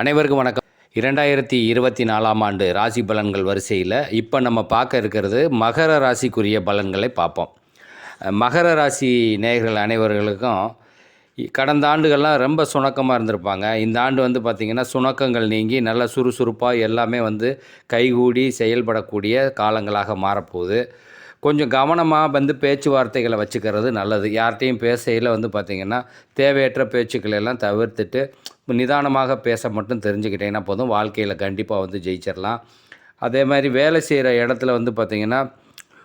அனைவருக்கும் வணக்கம். இரண்டாயிரத்தி இருபத்தி நாலாம் ஆண்டு ராசி பலன்கள் வரிசையில் இப்போ நம்ம பார்க்க இருக்கிறது மகர ராசிக்குரிய பலன்களை பார்ப்போம். மகர ராசி நேயர்கள் அனைவர்களுக்கும் கடந்த ஆண்டுகள்லாம் ரொம்ப சுணக்கமாக இருந்திருப்பாங்க. இந்த ஆண்டு வந்து பார்த்திங்கன்னா சுணக்கங்கள் நீங்கி நல்ல சுறுசுறுப்பாக எல்லாமே வந்து கைகூடி செயல்படக்கூடிய காலங்களாக மாறப்போகுது. கொஞ்சம் கவனமாக வந்து பேச்சுவார்த்தைகளை வச்சுக்கிறது நல்லது. யார்கிட்டையும் பேசையில் வந்து பார்த்திங்கன்னா தேவையற்ற பேச்சுக்களை எல்லாம் தவிர்த்துட்டு நிதானமாக பேச மட்டும் தெரிஞ்சுக்கிட்டிங்கன்னா போதும். வாழ்க்கையில் கண்டிப்பாக வந்து ஜெயிச்சிடலாம் அதே மாதிரி வேலை செய்கிற இடத்துல வந்து பார்த்திங்கன்னா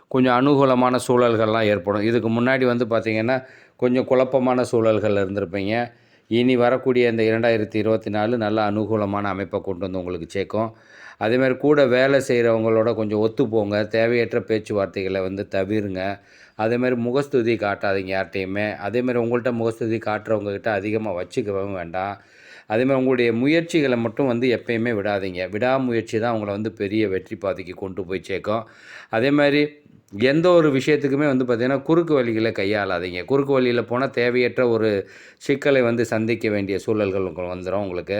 கொஞ்சம் அனுகூலமான சூழல்கள்லாம் ஏற்படும். இதுக்கு முன்னாடி வந்து பார்த்திங்கன்னா கொஞ்சம் குழப்பமான சூழல்கள் இருந்திருப்பீங்க. இனி வரக்கூடிய இந்த இரண்டாயிரத்தி இருபத்தி நாலு நல்ல அனுகூலமான அமைப்பை கொண்டு வந்து உங்களுக்கு சேர்க்கும். அதேமாதிரி கூட வேலை செய்கிறவங்களோட கொஞ்சம் ஒத்து போங்க. தேவையற்ற பேச்சுவார்த்தைகளை வந்து தவிருங்க. அதேமாதிரி முகஸ்துதி காட்டாதீங்க யார்கிட்டையுமே. அதேமாதிரி உங்கள்கிட்ட முகஸ்துதி காட்டுறவங்கக்கிட்ட அதிகமாக வச்சுக்கவும் வேண்டாம். அதேமாதிரி உங்களுடைய முயற்சிகளை மட்டும் வந்து எப்பயுமே விடாதீங்க. விடாமுயற்சி தான் உங்களை வந்து பெரிய வெற்றி பாதைக்கு கொண்டு போய் சேர்க்கும். அதே மாதிரி எந்த ஒரு விஷயத்துக்குமே வந்து பார்த்திங்கன்னா குறுக்கு வழிகளை கையாளாதீங்க. குறுக்கு வழியில் போனால் தேவையற்ற ஒரு சிக்கலை வந்து சந்திக்க வேண்டிய சூழல்கள் உங்களுக்கு வந்துடும் உங்களுக்கு.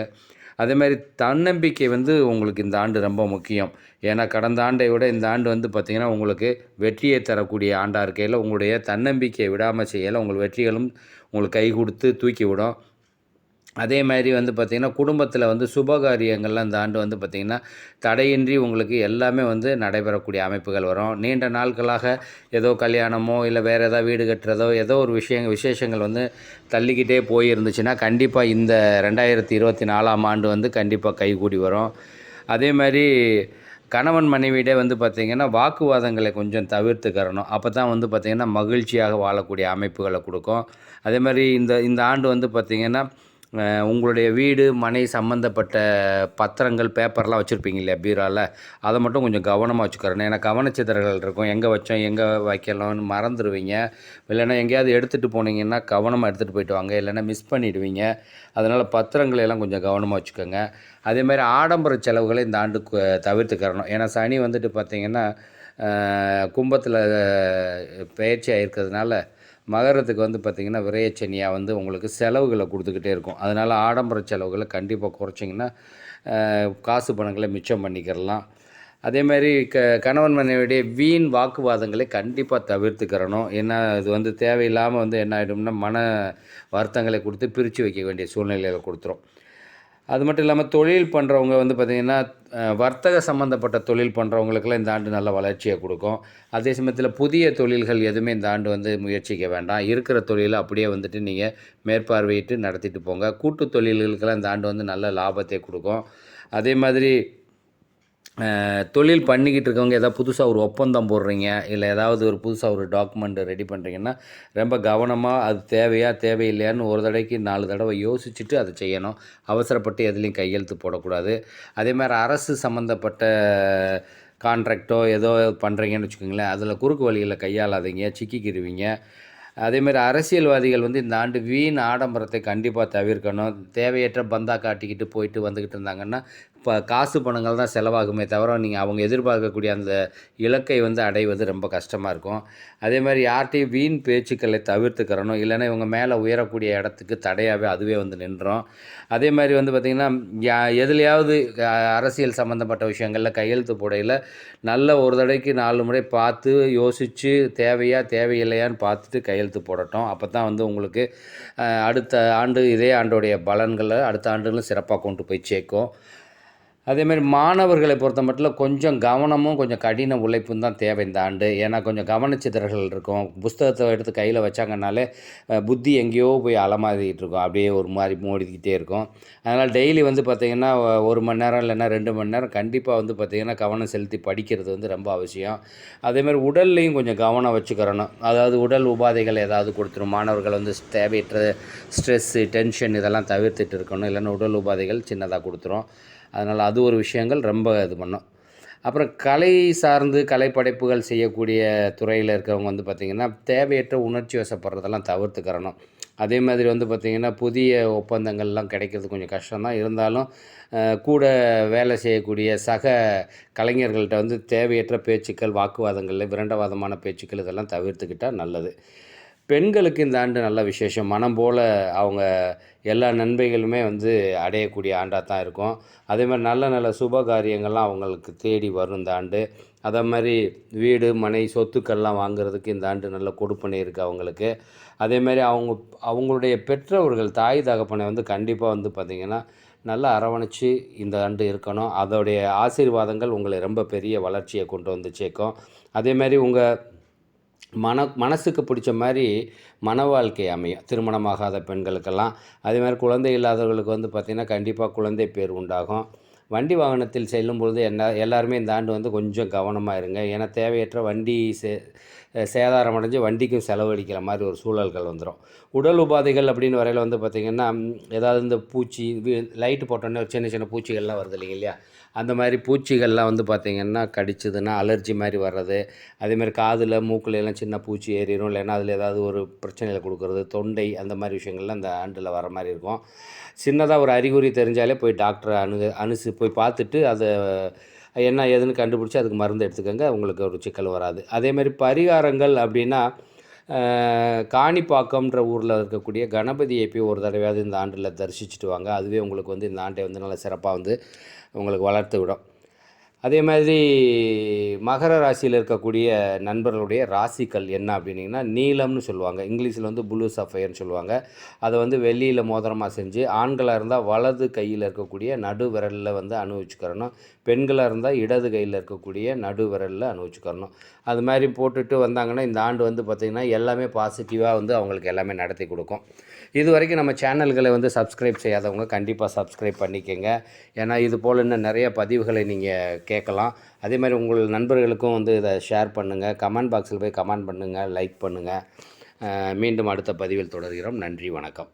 அதே மாதிரி தன்னம்பிக்கை வந்து உங்களுக்கு இந்த ஆண்டு ரொம்ப முக்கியம். ஏன்னா கடந்த ஆண்டை விட இந்த ஆண்டு வந்து பார்த்திங்கன்னா உங்களுக்கு வெற்றியை தரக்கூடிய ஆண்டாக இருக்கையில் உங்களுடைய தன்னம்பிக்கையை விடாமல் செய்யலை உங்கள் வெற்றிகளும் உங்களுக்கு கை கொடுத்து தூக்கி விடும். அதே மாதிரி வந்து பார்த்திங்கன்னா குடும்பத்தில் வந்து சுபகாரியங்கள்லாம் இந்த ஆண்டு வந்து பார்த்திங்கன்னா தடையின்றி உங்களுக்கு எல்லாமே வந்து நடைபெறக்கூடிய அமைப்புகள் வரும். நீண்ட நாட்களாக ஏதோ கல்யாணமோ இல்லை வேறு ஏதாவது வீடு கட்டுறதோ ஏதோ ஒரு விஷயங்கள் விசேஷங்கள் வந்து தள்ளிக்கிட்டே போயிருந்துச்சுன்னா கண்டிப்பாக இந்த ரெண்டாயிரத்தி இருபத்தி நாலாம் ஆண்டு வந்து கண்டிப்பாக கைகூடி வரும். அதே மாதிரி கணவன் மனைவியிடே வந்து பார்த்திங்கன்னா வாக்குவாதங்களை கொஞ்சம் தவிர்த்துக்கிறணும். அப்போ தான் வந்து பார்த்திங்கன்னா மகிழ்ச்சியாக வாழக்கூடிய அமைப்புகளை கொடுக்கும். அதே மாதிரி இந்த இந்த ஆண்டு வந்து பார்த்திங்கன்னா உங்களுடைய வீடு மனை சம்மந்தப்பட்ட பத்திரங்கள் பேப்பர்லாம் வச்சுருப்பீங்க இல்லையா பீராவில் அதை மட்டும் கொஞ்சம் கவனமாக வச்சுக்கிறணும். ஏன்னா கவனச்சிதறல்கள் இருக்கும். எங்கே வச்சோம் எங்கே வைக்கலாம்னு மறந்துடுவீங்க இல்லைன்னா எங்கேயாவது எடுத்துகிட்டு போனீங்கன்னா கவனமாக எடுத்துகிட்டு போயிட்டு வாங்க. இல்லைன்னா மிஸ் பண்ணிவிடுவீங்க அதனால் பத்திரங்களை எல்லாம் கொஞ்சம் கவனமாக வச்சுக்கோங்க. அதே மாதிரி ஆடம்பர செலவுகளை இந்த ஆண்டு தவிர்த்துக்கிறணும். ஏன்னா சனி வந்துட்டு பார்த்திங்கன்னா கும்பத்தில் பயிற்சி ஆகிருக்கிறதுனால மகரத்துக்கு வந்து பார்த்திங்கன்னா விரயச்சனியாக வந்து உங்களுக்கு செலவுகளை கொடுத்துக்கிட்டே இருக்கும். அதனால் ஆடம்பர செலவுகளை கண்டிப்பாக குறைச்சிங்கன்னா காசு பணங்களை மிச்சம் பண்ணிக்கிறலாம். அதே மாதிரி க கணவன் மனைவியுடைய வீண் வாக்குவாதங்களை கண்டிப்பாக தவிர்த்துக்கிறணும். ஏன்னா அது வந்து தேவையில்லாமல் வந்து என்ன ஆகிடும்னா மன வருத்தங்களை கொடுத்து பிரித்து வைக்க வேண்டிய சூழ்நிலையில் கொடுத்துரும். அது மட்டும் இல்லாமல் தொழில் பண்ணுறவங்க வந்து பார்த்திங்கன்னா வர்த்தக சம்மந்தப்பட்ட தொழில் பண்ணுறவங்களுக்கெல்லாம் இந்த ஆண்டு நல்ல வளர்ச்சியை கொடுக்கும். அதே சமயத்தில் புதிய தொழில்கள் எதுவுமே இந்த ஆண்டு வந்து முயற்சிக்க வேண்டாம். இருக்கிற தொழிலை அப்படியே வந்துட்டு நீங்கள் மேற்பார்வையிட்டு நடத்திட்டு போங்க. கூட்டு தொழில்களுக்கெல்லாம் இந்த ஆண்டு வந்து நல்ல லாபத்தை கொடுக்கும். அதே மாதிரி தொழில் பண்ணிக்கிட்டு இருக்கவங்க ஏதாவது புதுசாக ஒரு ஒப்பந்தம் போடுறீங்க இல்லை ஏதாவது ஒரு புதுசாக ஒரு டாக்குமெண்ட் ரெடி பண்ணுறீங்கன்னா ரொம்ப கவனமாக அது தேவையா தேவையில்லையான்னு ஒரு தடவைக்கு நாலு தடவை யோசிச்சுட்டு அதை செய்யணும். அவசரப்பட்டு எதுலேயும் கையெழுத்து போடக்கூடாது. அதேமாதிரி அரசு சம்மந்தப்பட்ட கான்ட்ராக்டோ ஏதோ பண்ணுறீங்கன்னு வச்சுக்கோங்களேன் அதில் குறுக்கு வழிகளில் கையாளாதீங்க சிக்கிக்கிடுவீங்க அதேமாதிரி அரசியல்வாதிகள் வந்து இந்த ஆண்டு வீண் ஆடம்பரத்தை கண்டிப்பாக தவிர்க்கணும். தேவையற்ற பந்தா காட்டிக்கிட்டு போயிட்டு வந்துக்கிட்டு இருந்தாங்கன்னா இப்போ காசு பணங்கள் தான் செலவாகுமே தவிர நீங்கள் அவங்க எதிர்பார்க்கக்கூடிய அந்த இலக்கை வந்து அடைவது ரொம்ப கஷ்டமாக இருக்கும். அதே மாதிரி யார்கிட்டையும் வீண் பேச்சுக்களை தவிர்த்துக்கிறணும். இல்லைன்னா இவங்க மேலே உயரக்கூடிய இடத்துக்கு தடையாகவே அதுவே வந்து நின்றோம். அதே மாதிரி வந்து பார்த்திங்கன்னா யா- எதுலையாவது அரசியல் சம்மந்தப்பட்ட விஷயங்களில் கையெழுத்து போடையில் நல்ல ஒரு தடவைக்கு நாலு முறை பார்த்து யோசித்து தேவையா தேவையில்லையான்னு பார்த்துட்டு கையெழுத்து போடட்டும். அப்போ தான் வந்து உங்களுக்கு அடுத்த ஆண்டு இதே ஆண்டோடைய பலன்களை அடுத்த ஆண்டுகளும் சிறப்பாக கொண்டு போய் சேர்க்கும். அதேமாதிரி மாணவர்களை பொறுத்த மட்டும் கொஞ்சம் கவனமும் கொஞ்சம் கடின உழைப்பும் தான் தேவை இந்த ஆண்டு. ஏன்னா கொஞ்சம் கவனச்சிதறல்கள் இருக்கும். புஸ்தகத்தை எடுத்து கையில் வச்சாங்கனாலே புத்தி எங்கேயோ போய் அலமாதிக்கிட்டு இருக்கும். அப்படியே ஒரு மாதிரி மூடிக்கிட்டே இருக்கும். அதனால் டெய்லி வந்து பார்த்திங்கன்னா ஒரு மணி நேரம் இல்லைன்னா ரெண்டு மணி நேரம் கண்டிப்பாக வந்து பார்த்திங்கன்னா கவனம் செலுத்தி படிக்கிறது வந்து ரொம்ப அவசியம். அதேமாதிரி உடல்லையும் கொஞ்சம் கவனம் வச்சுக்கிறணும். அதாவது உடல் உபாதைகள் ஏதாவது கொடுத்துரும். மாணவர்கள் வந்து தேவையற்ற ஸ்ட்ரெஸ்ஸு டென்ஷன் இதெல்லாம் தவிர்த்துட்டு இருக்கணும். இல்லைன்னா உடல் உபாதைகள் சின்னதாக கொடுத்துரும். அதனால் அது ஒரு விஷயங்கள் ரொம்ப இது பண்ணும். அப்புறம் கலை சார்ந்து கலைப்படைப்புகள் செய்யக்கூடிய துறையில் இருக்கிறவங்க வந்து பார்த்திங்கன்னா தேவையற்ற உணர்ச்சி வசப்படுறதெல்லாம் தவிர்த்துக்கிறணும். அதே மாதிரி வந்து பார்த்திங்கன்னா புதிய ஒப்பந்தங்கள்லாம் கிடைக்கிறது கொஞ்சம் கஷ்டம்தான் இருந்தாலும் கூட வேலை செய்யக்கூடிய சக கலைஞர்கள்ட்ட வந்து தேவையற்ற பேச்சுக்கள் வாக்குவாதங்களில் விரண்டவாதமான பேச்சுக்கள் இதெல்லாம் தவிர்த்துக்கிட்டால் நல்லது. பெண்களுக்கு இந்த ஆண்டு நல்ல விசேஷம். மனம் போல் அவங்க எல்லா நன்மைகளுமே வந்து அடையக்கூடிய ஆண்டாக தான் இருக்கும். அதே மாதிரி நல்ல நல்ல சுப காரியங்கள்லாம் அவங்களுக்கு தேடி வரும் இந்த ஆண்டு. அதே மாதிரி வீடு மனை சொத்துக்கள்லாம் வாங்குறதுக்கு இந்த ஆண்டு நல்ல கொடுப்பனை இருக்குது அவங்களுக்கு. அதே மாதிரி அவங்க அவங்களுடைய பெற்றவர்கள் தாய் தகப்பனை வந்து கண்டிப்பாக வந்து பார்த்திங்கன்னா நல்லா அரவணைச்சு இந்த ஆண்டு இருக்கணும். அதோடைய ஆசீர்வாதங்கள் உங்களை ரொம்ப பெரிய வளர்ச்சியை கொண்டு வந்து சேர்க்கும். அதே மாதிரி உங்கள் மன மனசுக்கு பிடிச்ச மாதிரி மன வாழ்க்கை அமையும். திருமணமாகாத பெண்களுக்கெல்லாம். அதே மாதிரி குழந்தை இல்லாதவர்களுக்கு வந்து பார்த்திங்கன்னா கண்டிப்பாக குழந்தை பேர் உண்டாகும். வண்டி வாகனத்தில் செல்லும் பொழுது என்ன எல்லாருமே இந்த ஆண்டு வந்து கொஞ்சம் கவனமாக இருங்க. ஏன்னா தேவையற்ற வண்டி சே சேதாரம் அடைஞ்சு வண்டிக்கும் செலவழிக்கிற மாதிரி ஒரு சூழல்கள் வந்துடும் உடல் உபாதைகள் அப்படின்னு வரையில் வந்து பார்த்திங்கன்னா ஏதாவது இந்த பூச்சி லைட்டு போட்டோன்னே சின்ன சின்ன பூச்சிகள்லாம் வருது இல்லைங்க இல்லையா? அந்த மாதிரி பூச்சிகள்லாம் வந்து பார்த்திங்கன்னா கடிச்சதுன்னா அலர்ஜி மாதிரி வர்றது அதேமாதிரி காதில் மூக்கில் எல்லாம் சின்ன பூச்சி ஏறிடும் இல்லைன்னா அதில் ஏதாவது ஒரு பிரச்சனையில் கொடுக்குறது தொண்டை அந்த மாதிரி விஷயங்கள்லாம் அந்த ஆண்டில் வர மாதிரி இருக்கும். சின்னதாக ஒரு அறிகுறி தெரிஞ்சாலே போய் டாக்டரை அணுகு அனுசு போய் பார்த்துட்டு அதை என்ன ஏதுன்னு கண்டுபிடிச்சி அதுக்கு மருந்து எடுத்துக்கோங்க உங்களுக்கு ஒரு சிக்கல் வராது. அதேமாதிரி பரிகாரங்கள் அப்படின்னா காணிப்பாக்கம்ன்ற ஊரில் இருக்கக்கூடிய கணபதியை போய் ஒரு தடவையாவது இந்த ஆண்டில் தரிசிச்சுட்டு வாங்க. அதுவே உங்களுக்கு வந்து இந்த ஆண்டை வந்து நல்லா சிறப்பாக வந்து உங்களுக்கு வளர்த்து விடும். அதே மாதிரி மகர ராசியில் இருக்கக்கூடிய நண்பர்களுடைய ராசிக்கல் என்ன அப்படின்னிங்கன்னா நீலம்னு சொல்லுவாங்க. இங்கிலீஷில் வந்து ப்ளூ சஃபயர்னு சொல்லுவாங்க. அதை வந்து வெள்ளியில் மோதிரமாக செஞ்சு ஆண்களாக இருந்தால் வலது கையில் இருக்கக்கூடிய நடு விரலில் வந்து அனுபவிச்சுக்கிறணும் பெண்களாக இருந்தால் இடது கையில் இருக்கக்கூடிய நடு விரலில் அனுபவிச்சுக்கிறணும் அது மாதிரி போட்டுட்டு வந்தாங்கன்னா இந்த ஆண்டு வந்து பார்த்திங்கன்னா எல்லாமே பாசிட்டிவாக வந்து அவங்களுக்கு எல்லாமே நடத்தி கொடுக்கும். இது வரைக்கும் நம்ம சேனல்களை வந்து சப்ஸ்கிரைப் செய்யாதவங்க கண்டிப்பாக சப்ஸ்கிரைப் பண்ணிக்கோங்க. ஏன்னா இது போல் இன்னும் நிறைய பதிவுகளை நீங்கள் கேட்கலாம். அதே மாதிரி உங்கள் நண்பர்களுக்கும் வந்து இதை ஷேர் பண்ணுங்கள் கமெண்ட் பாக்ஸில் போய் கமெண்ட் பண்ணுங்கள் லைக் பண்ணுங்கள் மீண்டும் அடுத்த பதிவில் தொடர்கிறோம். நன்றி வணக்கம்.